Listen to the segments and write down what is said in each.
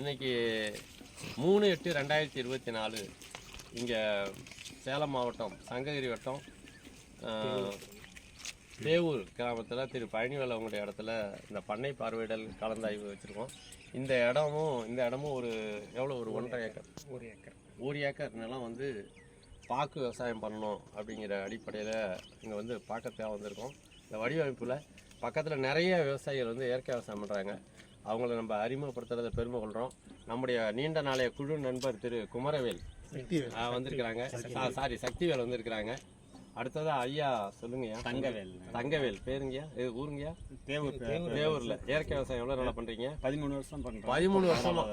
இன்னைக்கு மூணு எட்டு ரெண்டாயிரத்தி இருபத்தி நாலு இங்கே சேலம் மாவட்டம் சங்ககிரி வட்டம் தேவூர் கிராமத்தில் திரு பழனிவேல் அவங்களுடைய இடத்துல இந்த பண்ணை பார்வையிடல் கலந்தாய்வு வச்சுருக்கோம். இந்த இடமும் இந்த இடமும் ஒரு எவ்வளோ ஒரு ஒன்றரை ஏக்கர்? ஒரு ஏக்கர். ஒரு ஏக்கர் நிலம் வந்து பாக்கு விவசாயம் பண்ணணும் அப்படிங்கிற அடிப்படையில் இங்கே வந்து பார்க்கறதுக்காக வந்திருக்கோம். இந்த வடிவமைப்பில் பக்கத்தில் நிறைய விவசாயிகள் வந்து இயற்கை விவசாயம் பண்ணுறாங்க அவங்கள நம்ம அறிமுகப்படுத்துறத பெருமை கொள்கிறோம் நம்முடைய நீண்ட நாளைய குழு நண்பர் திரு குமரவேல் வந்திருக்கிறாங்க. சாரி சக்திவேல் வந்திருக்கிறாங்க. அடுத்ததா ஐயா சொல்லுங்கய்யா தங்கவேல். தங்கவேல் பேருங்கய்யா? இது ஊருங்கய்யா? தேவூர் தேவூரில். இயற்கை விவசாயம் எவ்வளோ நல்லா பண்ணுறீங்க பதிமூணு வருஷம் பதிமூணு வருஷமா.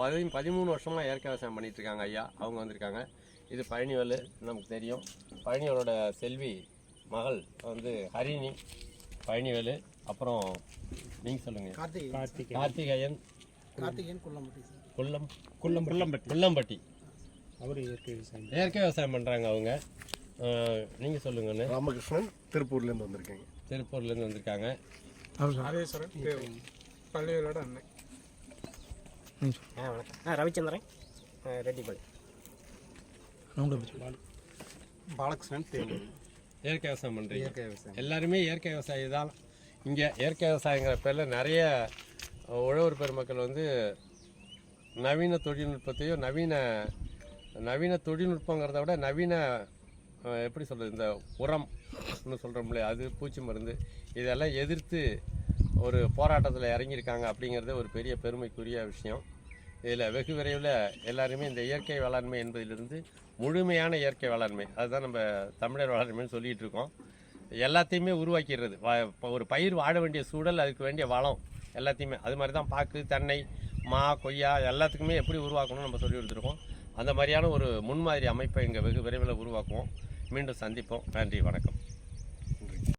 பதி பதிமூணு வருஷமா இயற்கை விவசாயம் பண்ணிட்டு இருக்காங்க ஐயா. அவங்க வந்திருக்காங்க. இது பழனிவேலு நமக்கு தெரியும். பழனிவேலோட செல்வி மகள் வந்து ஹரிணி. பழனிவேலு. அப்புறம் நீங்க சொல்லுங்க. கார்த்திகை கார்த்திகை கார்த்திகேயன். கார்த்திகேயன் குள்ளம் குள்ளம்பட்டி. குள்ளம்பட்டி. அவர் இயற்கை விவசாயம். இயற்கை விவசாயம் பண்றாங்க அவங்க. அஹ், நீங்க சொல்லுங்கன்னு ராமகிருஷ்ணன் திருப்பூர்லேருந்து வந்திருக்கேங்க. திருப்பூர்ல இருந்து வந்திருக்காங்க ராஜேஸ்வரன் அண்ணன். ஆ வணக்கம். ஆ ரவிச்சந்திரன். ரெட்டிபாள் பாலகிருஷ்ணன் இயற்கை விவசாயம் பண்றீங்க. இயற்கை விவசாயம். எல்லாருமே இயற்கை விவசாயி தான். இங்கே இயற்கை விவசாயங்கிற பேரில் நிறைய உழவர் பெருமக்கள் வந்து நவீன தொழில்நுட்பத்தையும் நவீன நவீன தொழில்நுட்பங்கிறத விட நவீன எப்படி சொல்கிறது இந்த உரம்னு சொல்கிறோம்ல அது பூச்சி மருந்து இதெல்லாம் எதிர்த்து ஒரு போராட்டத்தில் இறங்கியிருக்காங்க அப்படிங்கிறது ஒரு பெரிய பெருமைக்குரிய விஷயம். இதில் வெகு விரைவில் எல்லாருமே இந்த இயற்கை வேளாண்மை என்பதிலிருந்து முழுமையான இயற்கை வேளாண்மை அதுதான் நம்ம தமிழர் வேளாண்மைன்னு சொல்லிகிட்டு இருக்கோம். எல்லாத்தையுமே உருவாக்கிடுறது. இப்போ ஒரு பயிர் வாழ வேண்டிய சூழல் அதுக்கு வேண்டிய வளம் எல்லாத்தையுமே. அது மாதிரி தான் பாக்கு தென்னை மா கொய்யா எல்லாத்துக்குமே எப்படி உருவாக்கணும்னு நம்ம சொல்லி கொடுத்துருக்கோம். அந்த மாதிரியான ஒரு முன்மாதிரி அமைப்பை இங்கே வெகு விரைவில் உருவாக்குவோம். மீண்டும் சந்திப்போம். நன்றி வணக்கம்.